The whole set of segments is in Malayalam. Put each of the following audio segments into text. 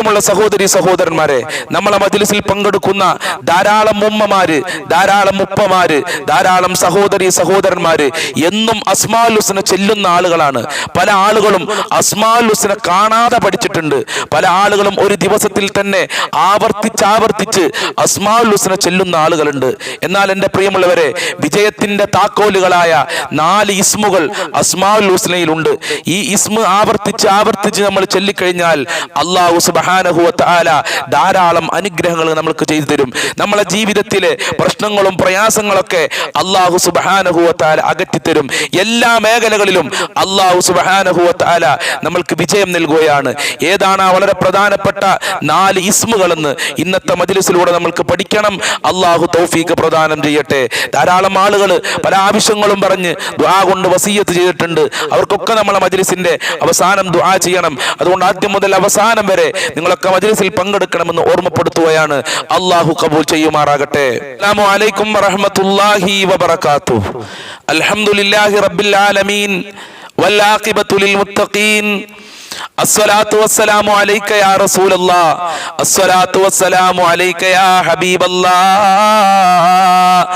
പ്രിയമുള്ള സഹോദരി സഹോദരന്മാരെ നമ്മളെ മജിലിസിൽ പങ്കെടുക്കുന്ന ധാരാളം ഉമ്മമാര് ധാരാളം ഉപ്പമാര് ധാരാളം സഹോദരി സഹോദരന്മാര് എന്നും അസ്മാൽ ഹുസനെ ചെല്ലുന്ന ആളുകളാണ്. പല ആളുകളും അസ്മാൽ ഹുസനെ കാണാതെ പഠിച്ചിട്ടുണ്ട്. പല ആളുകളും ഒരു ദിവസത്തിൽ തന്നെ ആവർത്തിച്ചാവർത്തിച്ച് ആവർത്തിച്ച് അസ്മാൽ ഹുസനെ ചെല്ലുന്ന ആളുകളുണ്ട്. എന്നാൽ എന്റെ പ്രിയമുള്ളവരെ വിജയത്തിന്റെ താക്കോലുകളായ നാല് ഇസ്മുകൾ അസ്മാൽ ഹുസ്നയിലുണ്ട് ഈ ഇസ്മ ആവർത്തിച്ച് ആവർത്തിച്ച് നമ്മൾ ചൊല്ലിക്കഴിഞ്ഞാൽ അള്ളാഹു സുബഹാനഹുവ തആല ധാരാളം അനുഗ്രഹങ്ങൾ നമ്മൾക്ക് ചെയ്തു തരും. നമ്മളെ ജീവിതത്തിലെ പ്രശ്നങ്ങളും പ്രയാസങ്ങളൊക്കെ അള്ളാഹു സുബഹാനഹുവത്താല അകറ്റിത്തരും. എല്ലാ മേഖലകളിലും അള്ളാഹു സുബഹാനഹുവത്താല നമ്മൾക്ക് വിജയം നൽകുകയാണ്. ഏതാണ് ആ വളരെ പ്രധാനപ്പെട്ട നാല് ഇസ്മുകളെന്ന് ഇന്നത്തെ മജിലിസിലൂടെ നമ്മൾക്ക് പഠിക്കണം. അള്ളാഹു തൗഫീഖ് പ്രദാനം ചെയ്യട്ടെ. ധാരാളം ആളുകൾ പല ആവശ്യങ്ങളും പറഞ്ഞ് ദുആ കൊണ്ട് വസീയത്ത് ചെയ്തിട്ടുണ്ട്. അവർക്കൊക്കെ നമ്മളെ മജിലിസിന്റെ അവസാനം ദുആ ചെയ്യണം. അതുകൊണ്ട് ആദ്യം മുതൽ അവസാനം വരെ നിങ്ങളൊക്കെ മജ്ലിസിൽ പങ്കെടുക്കണമെന്ന് ഓർമ്മപ്പെടുത്തുകയാണ് അള്ളാഹു കബൂൽ ചെയ്യുമാറാകട്ടെ അസ്സലാമു അലൈക്കും വറഹ്മത്തുള്ളാഹി വബറകാതുഹു അൽഹംദുലില്ലാഹി റബ്ബിൽ ആലമീൻ والعاقبة للمتقين الصلاة والسلام عليك يا رسول الله الصلاة والسلام عليك يا حبيب الله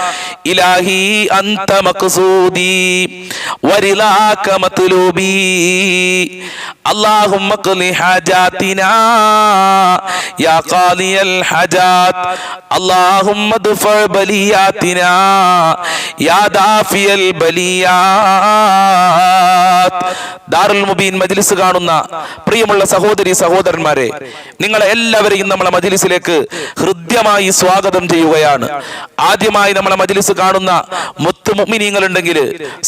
إلهي أنت مقصودي ورضاك مطلوبي اللهم اقض حاجاتنا يا قاضي الحاجات اللهم ادفع بلياتنا يا دافي البليات ദാറുൽ മുബീൻ മജ്ലിസ് കാണുന്ന പ്രിയമുള്ള സഹോദരി സഹോദരന്മാരെ നിങ്ങളെ എല്ലാവരെയും നമ്മളെ മജിലിസിലേക്ക് ഹൃദ്യമായി സ്വാഗതം ചെയ്യുകയാണ്. ആദ്യമായി നമ്മളെ മജിലിസ് കാണുന്ന മുത്തു ഉണ്ടെങ്കിൽ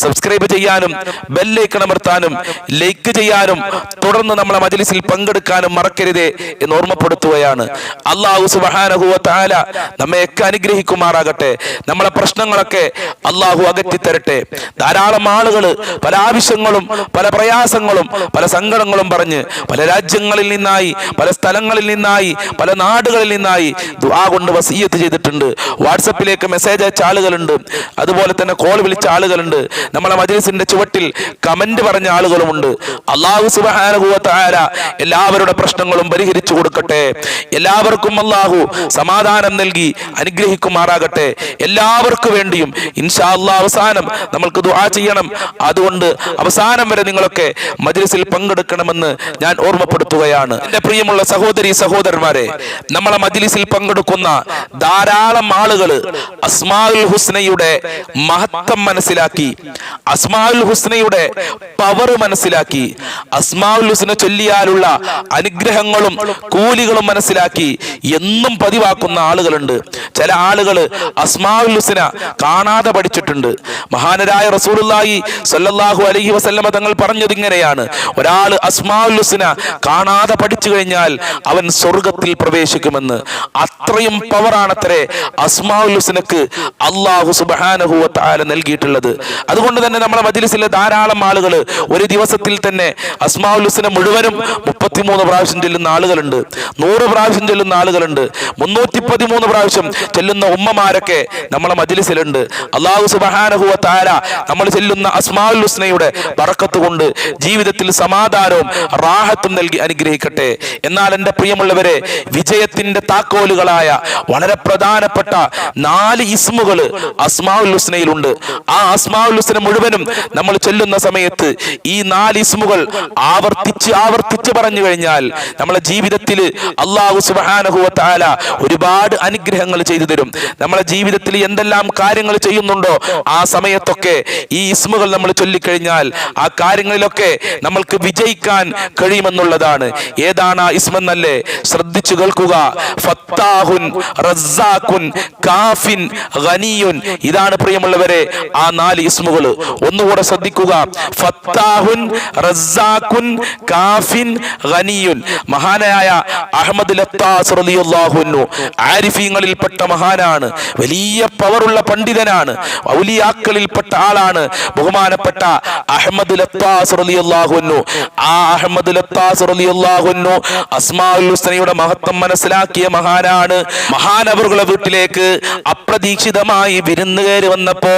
സബ്സ്ക്രൈബ് ചെയ്യാനും ബെല്ലൈക്കൺ അമർത്താനും ലൈക്ക് ചെയ്യാനും തുടർന്ന് നമ്മളെ മജിലിസിൽ പങ്കെടുക്കാനും മറക്കരുതേ എന്ന് ഓർമ്മപ്പെടുത്തുകയാണ്. അള്ളാഹു സുബ്ഹാനഹു വ തആല നമ്മയൊക്കെ അനുഗ്രഹിക്കുമാറാകട്ടെ. നമ്മളെ പ്രശ്നങ്ങളൊക്കെ അള്ളാഹു അകറ്റി തരട്ടെ ധാരാളം ആളുകൾ പല ആവശ്യങ്ങളും പല പ്രയാസങ്ങളും പല സങ്കടങ്ങളും പറഞ്ഞ് പല രാജ്യങ്ങളിൽ നിന്നായി പല സ്ഥലങ്ങളിൽ നിന്നായി പല നാടുകളിൽ നിന്നായി ദുആ കൊണ്ട് വസീയത്ത് ചെയ്തിട്ടുണ്ട്. വാട്സപ്പിലേക്ക് മെസ്സേജ് അയച്ച ആളുകളുണ്ട്. അതുപോലെ തന്നെ കോൾ വിളിച്ച ആളുകളുണ്ട്. നമ്മളെ മജ്ലിസിന്റെ ചുവട്ടിൽ കമന്റ് പറഞ്ഞ ആളുകളുമുണ്ട്. അള്ളാഹു വ എല്ലാവരുടെ പ്രശ്നങ്ങളും പരിഹരിച്ചു കൊടുക്കട്ടെ. എല്ലാവർക്കും അള്ളാഹു സമാധാനം നൽകി അനുഗ്രഹിക്കുമാറാകട്ടെ. എല്ലാവർക്കും വേണ്ടിയും ഇൻഷാ അള്ളാഹ് അവസാനം നമ്മൾക്ക് ദുആ ചെയ്യണം. അതുകൊണ്ട് അവസാനം വരെ നിങ്ങളൊക്കെ മജ്ലിസിൽ പങ്കെടുക്കണമെന്ന് ഞാൻ ഓർമ്മപ്പെടുത്തുകയാണ്. എന്റെ പ്രിയമുള്ള സഹോദരി സഹോദരന്മാരെ നമ്മളെ മജിലിസിൽ പങ്കെടുക്കുന്ന ധാരാളം ആളുകൾ അസ്മാഉൽ ഹുസ്നയുടെ മഹത്വം മനസ്സിലാക്കി അസ്മാഉൽ ഹുസ്നയുടെ പവർ മനസ്സിലാക്കി അസ്മാഉൽ ഹുസ്ന ചൊല്ലിയാലുള്ള അനുഗ്രഹങ്ങളും കൂലികളും മനസ്സിലാക്കി എന്നും പതിവാക്കുന്ന ആളുകളുണ്ട്. ചില ആളുകൾ അസ്മാഉൽ ഹുസ്ന കാണാതെ പഠിച്ചിട്ടുണ്ട്. മഹാനരായ റസൂലുള്ളാഹി സ്വല്ലല്ലാഹു അലൈഹി വസല്ലമ തങ്ങൾ പറഞ്ഞത് ഇങ്ങനെയാണ് ഒരാൾ അസ്മാഉൽ ഹുസ്ന കാണാതെ പഠിച്ചു കഴിഞ്ഞാൽ അവൻ സ്വർഗത്തിൽ പ്രവേശിക്കുമെന്ന്. അത്രയും പവറാണത്രേ അസ്മാഉൽ ഹുസ്നക്ക് അള്ളാഹു സുബാനഹുവത്താല നൽകിയിട്ടുള്ളത്. അതുകൊണ്ട് തന്നെ നമ്മളെ മജിലിസിലെ ധാരാളം ആളുകൾ ഒരു ദിവസത്തിൽ തന്നെ അസ്മാഉൽ ഹുസ്ന മുഴുവനും മുപ്പത്തിമൂന്ന് പ്രാവശ്യം ചെല്ലുന്ന ആളുകളുണ്ട്. നൂറ് പ്രാവശ്യം ചെല്ലുന്ന ആളുകളുണ്ട്. മുന്നൂറ്റി പതിമൂന്ന് പ്രാവശ്യം ചെല്ലുന്ന ഉമ്മമാരൊക്കെ നമ്മളെ മജിലിസിലുണ്ട്. അള്ളാഹു സുബ്ഹാനഹു വ നമ്മൾ ചെല്ലുന്ന അസ്മാഉൽ ഹുസ്നയുടെ കൊണ്ട് ജീവിതത്തിൽ സമാധാനവും റാഹത്തും നൽകി അനുഗ്രഹിക്കട്ടെ. എന്നാൽ എന്റെ പ്രിയമുള്ളവരെ വിജയത്തിന്റെ താക്കോലുകളായ വളരെ പ്രധാനപ്പെട്ട നാല് ഇസ്മുകൾ അസ്മാഉൽ ഹുസ്നയിലുണ്ട്. ആ അസ്മാഉൽ ഹുസ്ന മുഴുവനും നമ്മൾ ചെല്ലുന്ന സമയത്ത് ഈ നാല് ഇസ്മുകൾ ആവർത്തിച്ച് ആവർത്തിച്ച് പറഞ്ഞു കഴിഞ്ഞാൽ നമ്മളെ ജീവിതത്തിൽ അള്ളാഹു തആല ഒരുപാട് അനുഗ്രഹങ്ങൾ ചെയ്തു തരും. നമ്മളെ ജീവിതത്തിൽ എന്തെല്ലാം കാര്യങ്ങൾ ചെയ്യുന്നുണ്ടോ ആ സമയത്തൊക്കെ ഈ ഇസ്മുകൾ നമ്മൾ ചൊല്ലിക്കഴിഞ്ഞാൽ ആ കാര്യങ്ങളിലൊക്കെ നമ്മൾക്ക് വിജയിക്കാൻ കഴിയുമെന്നുള്ളതാണ്. ഏതാണ് ആ ഇസ്മെന്നല്ലേ ശ്രദ്ധിച്ചു കേൾക്കുക. ഫത്താഹുൻ റസ്സാഖുൻ കാഫിൻ ഖനിയുൻ ഇതാണ് പ്രിയമുള്ളവരെ ആ നാല് ഇസ്മുകൾ ഒന്നുകൂടെ ശ്രദ്ധിക്കുക. ഫത്താഹുൻ റസ്സാഖുൻ കാഫിൻ ഖനിയുൻ മഹാനായ അഹമ്മദ് ലത്താസ് റളിയല്ലാഹുന്നു ആരിഫീങ്ങളിൽപ്പെട്ട മഹാനാണ്. വലിയ പവറുള്ള പണ്ഡിതനാണ്. ഔലിയാക്കളിൽപ്പെട്ട ആളാണ്. ബഹുമാനപ്പെട്ട അഹമ്മദ് ലത്താസ് റളിയല്ലാഹുന്നു ആ അഹമ്മദ് ലത്താസ് റളിയല്ലാഹുന്നു അസ്മാഉൽ മഹത്വം മനസ്സിലാക്കിയ മഹാനാണ്. മഹാനവറുകളുടെ വീട്ടിലേക്ക് അപ്രതീക്ഷിതമായി വിരുന്നുകയറി വന്നപ്പോ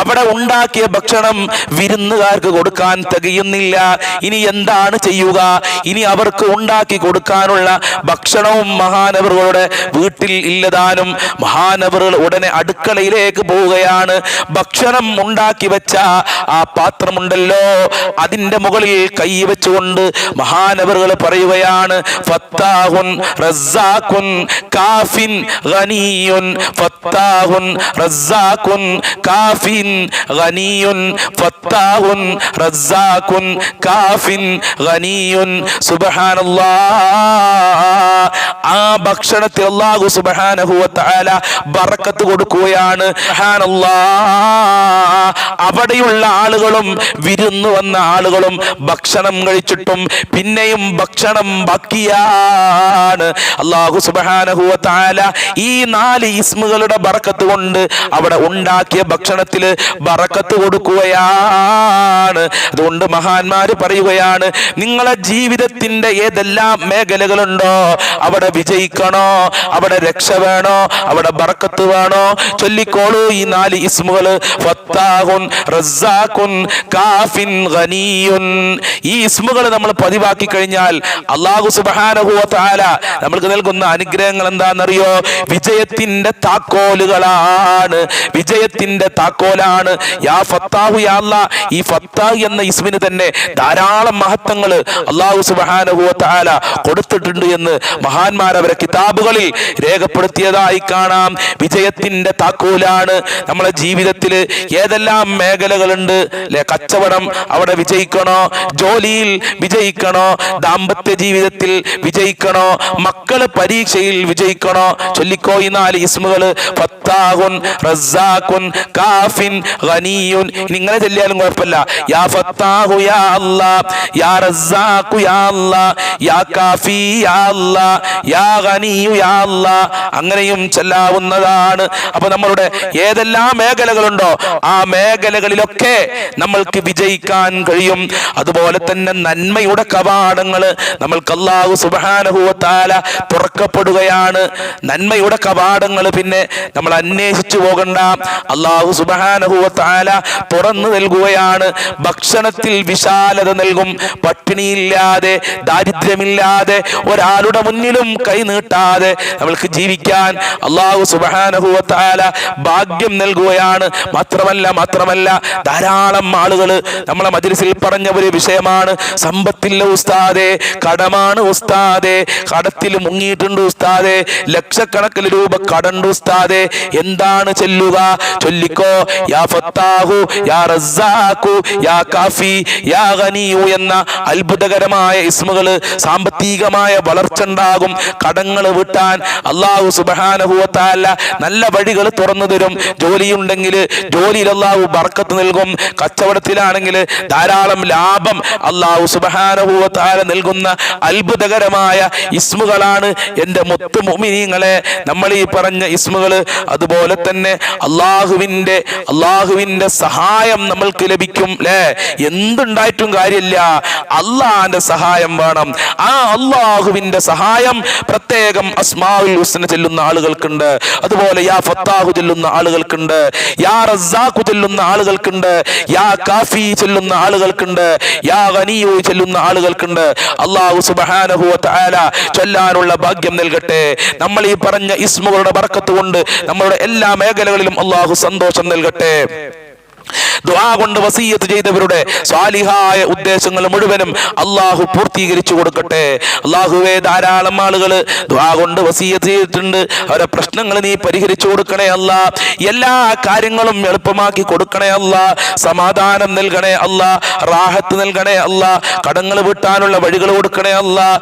അവിടെ ഉണ്ടാക്കിയ ഭക്ഷണം വിരുന്നുകാർക്ക് കൊടുക്കാൻ തികയുന്നില്ല. ഇനി എന്താണ് ചെയ്യുക? ഇനി അവർക്ക് ഉണ്ടാക്കി കൊടുക്കാനുള്ള ഭക്ഷണവും മഹാനവറുകളുടെ വീട്ടിൽ ഇല്ലതാനും മഹാനവറുകൾ ഉടനെ അടുക്കളയിലേക്ക് പോവുകയാണ്. ഭക്ഷണം ഉണ്ടാക്കി വെച്ച ആ പാത്രമുണ്ടല്ലോ. അതിന്റെ മുകളിൽ കൈ വെച്ചുകൊണ്ട് മഹാനവറുകൾ പറയുകയാണ് ഫത്താഹുൻ റസ്സാഖുൻ കാഫിൻ ഗനിയുൻ ഫത്താഹുൻ റസ്സാഖുൻ കാഫിൻ ഗനിയുൻ ഫത്താഹുൻ റസ്സാഖുൻ കാഫിൻ ഗനിയുൻ. സുബ്ഹാനല്ലാഹ് ആ ഭക്ഷണത്തിൽ അല്ലാഹു സുബ്ഹാനഹു വതആല ബർക്കത്ത് കൊടുക്കുകയാണ്. സുബ്ഹാനല്ലാഹ് അവിടെയുള്ള ആളുകളും വിരുന്നു വന്ന ആളുകളും ഭക്ഷണം കഴിച്ചിട്ടും പിന്നെയും ഭക്ഷണം ബാക്കിയാണ്. അള്ളാഹു സുബ്ഹാനഹു വ തആല ഈ നാല് ഇസ്മുകളുടെ ബറക്കത്ത് കൊണ്ട് അവിടെ ഉണ്ടാക്കിയ ഭക്ഷണത്തിൽ ബറക്കത്ത് കൊടുക്കുകയാണ്. അതുകൊണ്ട് മഹാന്മാര് പറയുകയാണ് നിങ്ങളെ ജീവിതത്തിന്റെ ഏതെല്ലാം മേഖലകളുണ്ടോ അവിടെ വിജയിക്കണോ അവിടെ രക്ഷ വേണോ അവിടെ ബറക്കത്ത് വേണോ ചൊല്ലിക്കോളൂ ഈ നാല് ഇസ്മുകൾ ഫത്താഹുൻ റസ്സാഖുൻ കാഫിൻ ഈ ഇസ്മുകൾ നമ്മൾ പതിവാക്കി കഴിഞ്ഞാൽ അള്ളാഹു സുബാനഹുല നമ്മൾക്ക് നൽകുന്ന അനുഗ്രഹങ്ങൾ എന്താണെന്നറിയോ? വിജയത്തിന്റെ താക്കോലുകളാണ്. വിജയത്തിന്റെ താക്കോലാണ്. യാ ഫത്താഹു യാ അല്ലാ. ഈ ഫത്താഹ് എന്ന ഇസ്മിന് തന്നെ ധാരാളം മഹത്വങ്ങൾ അള്ളാഹു തആല കൊടുത്തിട്ടുണ്ട് എന്ന് മഹാന്മാർ അവരെ കിതാബുകളിൽ രേഖപ്പെടുത്തിയതായി കാണാം. വിജയത്തിന്റെ താക്കോലാണ്. നമ്മളെ ജീവിതത്തിൽ ഏതെല്ലാം മേഖലകളുണ്ട്? അല്ലെ കച്ചവടം അവിടെ വിജയിക്കണോ? ജോലിയിൽ വിജയിക്കണോ? ദാമ്പത്യ ജീവിതത്തിൽ വിജയിക്കണോ? മക്കൾ പരീക്ഷയിൽ വിജയിക്കണോ? ചൊല്ലിക്കോ ഈ നാല് ഇസ്മുകൾ. ഫത്താഹുൻ റസ്സാഖുൻ കാഫിൻ ഗനിയുൻ. ഇനി ഇങ്ങനെ ചൊല്ലിയാലും കുഴപ്പമില്ല. യാ ഫത്താഹു യാ അല്ലാ യാ റസ്സാഖു യാ അല്ലാ യാ കാഫി യാ അല്ലാ യാ ഗനിയു യാ അല്ലാ. അങ്ങനെയും ചെല്ലാവുന്നതാണ്. അപ്പൊ നമ്മളുടെ ഏതെല്ലാം മേഖലകളുണ്ടോ ആ മേഖലകളിലൊക്കെ നമ്മൾക്ക് വിജയിക്കാൻ കഴിയും. അതുപോലെ തന്നെ നന്മയുടെ കവാടങ്ങൾ നമ്മൾക്ക് അള്ളാഹു സുബാനഹുവത്താല തുറക്കപ്പെടുകയാണ്. നന്മയുടെ കവാടങ്ങൾ പിന്നെ നമ്മൾ അന്വേഷിച്ചു പോകണ്ട. അള്ളാഹു സുബാനുഭവത്താല തുറന്നു നൽകുകയാണ്. ഭക്ഷണത്തിൽ വിശാലത നൽകും. പട്ടിണിയില്ലാതെ ദാരിദ്ര്യമില്ലാതെ ഒരാളുടെ മുന്നിലും കൈ നീട്ടാതെ നമ്മൾക്ക് ജീവിക്കാൻ അള്ളാഹു സുബാനുഭവത്താല ഭാഗ്യം നൽകുകയാണ്. മാത്രമല്ല മാത്രമല്ല ധാരാളം ആളുകൾ നമ്മളെ മജ്ലിസിൽ പറഞ്ഞ ഒരു വിഷയമാണ്. സമ്പത്തില്ല ഉസ്താദേ കടമാണ് ഉസ്താദെ കടത്തിൽ മുങ്ങിയിട്ടുണ്ട് ഉസ്താദെ ലക്ഷക്കണക്കിന് രൂപ കടണ്ട് ഉസ്താദെ എന്താണ് ചെല്ലുക? ചൊല്ലിക്കോ യാ ഫത്താഹു യാ റസ്സാഖു യാ കാഫി യാ ഗനിയു എന്ന അത്ഭുതകരമായ ഇസ്മുകൾ സാമ്പത്തികമായ വളർച്ച ഉണ്ടാകും. കടങ്ങൾ വിട്ടാൻ അള്ളാഹു സുബാനഹുവത്താല നല്ല വഴികൾ തുറന്നു തരും. ജോലിയുണ്ടെങ്കിൽ ജോലിയിൽ അള്ളാഹു ബർക്കത്ത് നൽകും. കച്ചവടത്തിലാണെങ്കിൽ ധാരാളം ലാഭം അള്ളാഹു സുബാനഹുവത്താല നൽകുന്ന അത്ഭുതകരമായ ഇസ്മുകളാണ് എന്റെ മുത്തു മുമിനീങ്ങളെ നമ്മൾ ഈ പറഞ്ഞ ഇസ്മുകൾ അതുപോലെ തന്നെ അള്ളാഹുവിന്റെ അള്ളാഹുവിന്റെ സഹായം നമ്മൾക്ക് ലഭിക്കും അല്ലേ എന്തുണ്ടായിട്ടും കാര്യമില്ല. അള്ളാഹിന്റെ സഹായം വേണം. ആ അള്ളാഹുവിന്റെ സഹായം പ്രത്യേകം അസ്മാഉൽ ഹുസ്ന ചെല്ലുന്ന ആളുകൾക്കുണ്ട്. അതുപോലെ യാ ഫത്താഹു ചെല്ലുന്ന ആളുകൾക്കുണ്ട്. യാ റസാഖു ചെല്ലുന്ന ആളുകൾക്കുണ്ട്. യാ കാഫി ചെല്ലുന്ന ആളുകൾക്കുണ്ട്. യാ ഗനിയു ചെല്ലുന്ന ആളുകൾക്കുണ്ട്. അള്ളാഹു സുബ്ഹാനഹു വ തആല ചൊല്ലാനുള്ള ഭാഗ്യം നൽകട്ടെ. നമ്മൾ ഈ പറഞ്ഞ ഇസ്മുകളുടെ ബർക്കത്ത് കൊണ്ട് നമ്മളുടെ എല്ലാ മേഖലകളിലും അള്ളാഹു സന്തോഷം നൽകട്ടെ. ദുആ കൊണ്ട് വസീയത്ത് ചെയ്തവരുടെ സ്വാലിഹായ ഉദ്ദേശങ്ങൾ മുഴുവനും അള്ളാഹു പൂർത്തീകരിച്ചു കൊടുക്കട്ടെ. അള്ളാഹുവെ ധാരാളം ആളുകൾ ദുആ കൊണ്ട് വസീയത്ത് ചെയ്തിട്ടുണ്ട്. അവരുടെ പ്രശ്നങ്ങൾ നീ പരിഹരിച്ചു കൊടുക്കണേ അല്ല. എല്ലാ കാര്യങ്ങളും എളുപ്പമാക്കി കൊടുക്കണേ അല്ല. സമാധാനം നൽകണേ അല്ല. റാഹത്ത് നൽകണേ അല്ല. കടങ്ങൾ വിട്ടാനുള്ള വഴികൾ കൊടുക്കണേ അല്ല.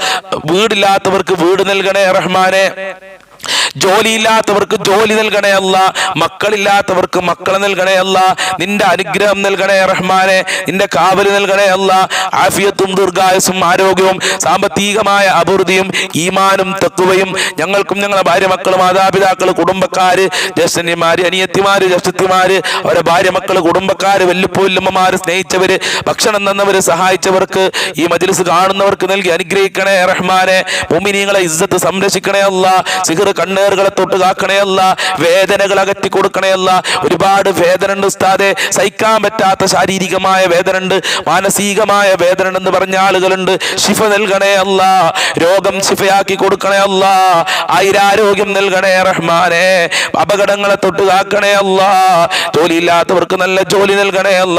വീടില്ലാത്തവർക്ക് വീട് നൽകണേ റഹ്മാനെ. ജോലിയില്ലാത്തവർക്ക് ജോലി നൽകണേ അല്ല മക്കളില്ലാത്തവർക്ക് മക്കളെ നൽകണേ അല്ല നിന്റെ അനുഗ്രഹം നൽകണേ റഹ്മാനെ നിന്റെ കാവൽ നൽകണേ അല്ല ആഫിയത്തും ദീർഘായുസും ആരോഗ്യവും സാമ്പത്തികമായ അഭിവൃദ്ധിയും ഈമാനും തത്വയും ഞങ്ങൾക്കും ഞങ്ങളുടെ ഭാര്യ മക്കൾ മാതാപിതാക്കൾ കുടുംബക്കാര് ജ്യേഷ്ഠന്യമാര് അനിയത്തിമാര് ജ്യേഷ്ഠത്തിമാര് അവരെ ഭാര്യ മക്കൾ കുടുംബക്കാര് വല്ലുപ്പോല്ലമ്മമാര് സ്നേഹിച്ചവര് ഭക്ഷണം തന്നവര് സഹായിച്ചവർക്ക് ഈ മജിലിസ് കാണുന്നവർക്ക് നൽകി അനുഗ്രഹിക്കണേ റഹ്മാനെ. ഭൂമിനിങ്ങളെ ഇസ്സത്ത് സംരക്ഷിക്കണേ അല്ല സിഹർ കണ്ണേറുകളെ തൊട്ട് കാക്കണയല്ല വേദനകൾ അകറ്റി കൊടുക്കണേ അല്ല ഒരുപാട് വേദന ഉണ്ട് ഉസ്താദെ. സഹിക്കാൻ പറ്റാത്ത ശാരീരികമായ വേദന ഉണ്ട് മാനസികമായ വേദന ഉണ്ടെന്ന് പറഞ്ഞ ആളുകളുണ്ട്. ശിഫ നൽകണേ അല്ല രോഗം ശിഫയാക്കി കൊടുക്കണേ അല്ല ആയിരാരോഗ്യം നൽകണേ റഹ്മാനെ. അപകടങ്ങളെ തൊട്ട് കാക്കണേ അല്ല ജോലിയില്ലാത്തവർക്ക് നല്ല ജോലി നൽകണേ അല്ല